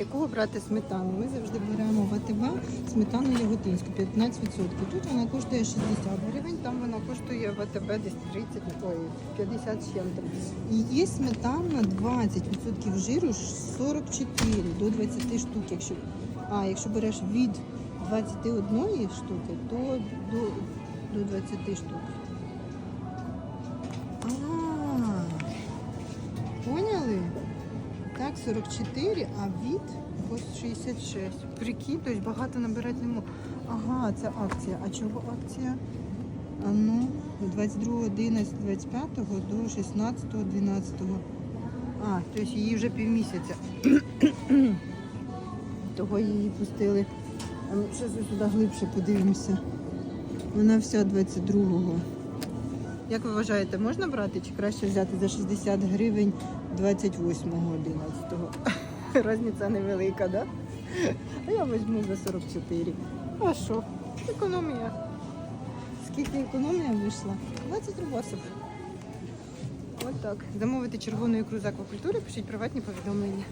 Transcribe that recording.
Якого брати сметану? Ми завжди беремо в АТБ сметану яготинську 15%. Тут вона коштує 60 гривень, там вона коштує в АТБ десь 30, ой, 50 з чим-то. І є сметана 20% жиру 44 до 20 штук. Якщо, а якщо береш від 21 штуки, то до, до 20 штук. Так, 44, а від по 66. Прикинь, тобто багато набирати не можу. Ага, це акція. А чого акція? А ну, 22, 11, 25 до 16, 12. А, тобто її вже півмісяця. Того її пустили. А ми ще сюди глибше подивимося. Вона вся 22-го. Як ви вважаєте, можна брати чи краще взяти за 60 гривень 28-го 11-го? Розниця невелика, да? А я візьму за 44. А що? Економія. Скільки економія вийшла? 20 рубасів. Ось так. Замовити червону ікру з аквакультури, пишіть приватні повідомлення.